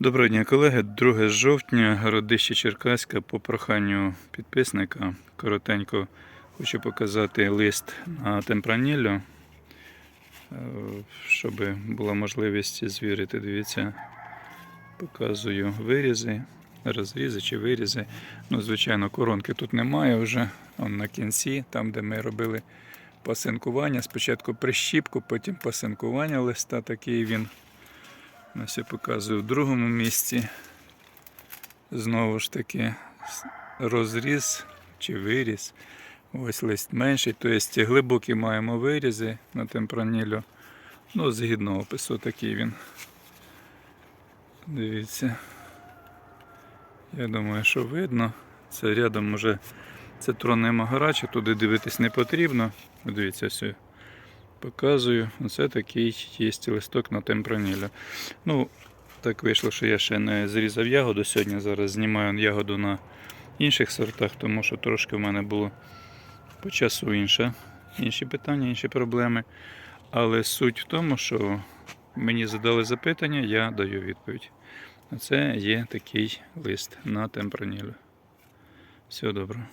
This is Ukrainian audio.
Доброго дня, колеги. 2 жовтня, городище Черкаська по проханню підписника. Коротенько хочу показати лист на темпраніллю, е, щоб була можливість звірити. Дивіться, показую вирізи, розрізи чи вирізи. Ну, звичайно, коронки тут немає вже. Он на кінці, там, де ми робили пасинкування. Спочатку прищіпку, потім пасинкування листа. Такий він. Ось я показую в другому місці. Знову ж таки розріз чи виріз. Ось лист менший. Тобто глибокі маємо вирізи на темпранілю. Ну, згідно опису такий він. Дивіться. Я думаю, що видно. Це рядом уже це тронема гарача, туди дивитись не потрібно. Дивіться, все. Показую. Оце такий є листок на темпранілю. Ну, так вийшло, що я ще не зрізав ягоду сьогодні. Зараз знімаю ягоду на інших сортах, тому що трошки в мене було по часу інше. Інші питання, інші проблеми. Але суть в тому, що мені задали запитання, я даю відповідь. Це є такий лист на темпранілю. Всього доброго.